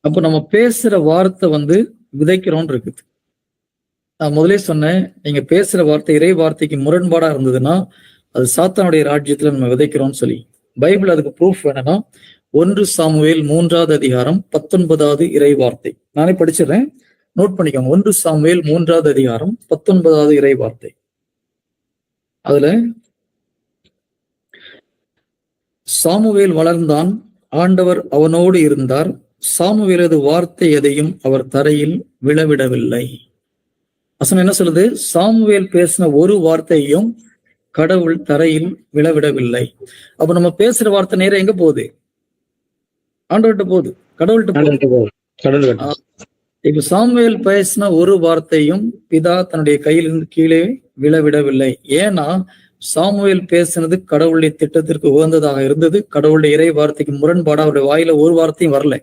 அப்போ நம்ம பேசுற வார்த்தை வந்து விதைக்கிறோம்னு இருக்குது. நான் முதலே சொன்னேன் நீங்க பேசுற வார்த்தை இறை வார்த்தைக்கு முரண்பாடா இருந்ததுன்னா அது சாத்தானுடைய ராஜ்யத்துல நம்ம விதைக்கிறோம்னு சொல்லி. பைபிள் அதுக்கு ப்ரூஃப் வேணும்னா ஒன்று சாமுவேல் மூன்றாவது அதிகாரம் பத்தொன்பதாவது இறை வார்த்தை. நானே படிச்சிடுறேன். நோட் பண்ணிக்கோங்க. ஒன்று சாமுவேல் மூன்றாவது அதிகாரம் பத்தொன்பதாவது இறை வார்த்தை. அதுல சாமுவேல் வளர்ந்தான் ஆண்டவர் அவனோடு இருந்தார். சாமுவேலது வார்த்தை எதையும் அவர் தரையில் விழவிடவில்லை வசனம் என்ன சொல்லுது? சாமுவேல் பேசின ஒரு வார்த்தையும் கடவுள் தரையில் விழவிடவில்லை அப்ப நம்ம பேசுற வார்த்தை நேரம் எங்க போகுது? ஆண்டவர்கிட்ட போகுது. கடவுள்கிட்ட போகுது. இப்ப சாமுவேல் பேசின ஒரு வார்த்தையும் பிதா தன்னுடைய கையிலிருந்து கீழே விழவிடவில்லை ஏன்னா சாமுவேல் பேசினது கடவுளுடைய திட்டத்திற்கு உகந்ததாக இருந்தது. கடவுளுடைய இறை வார்த்தைக்கு முரண்பாடா அவருடைய வாயில ஒரு வார்த்தையும் வரல.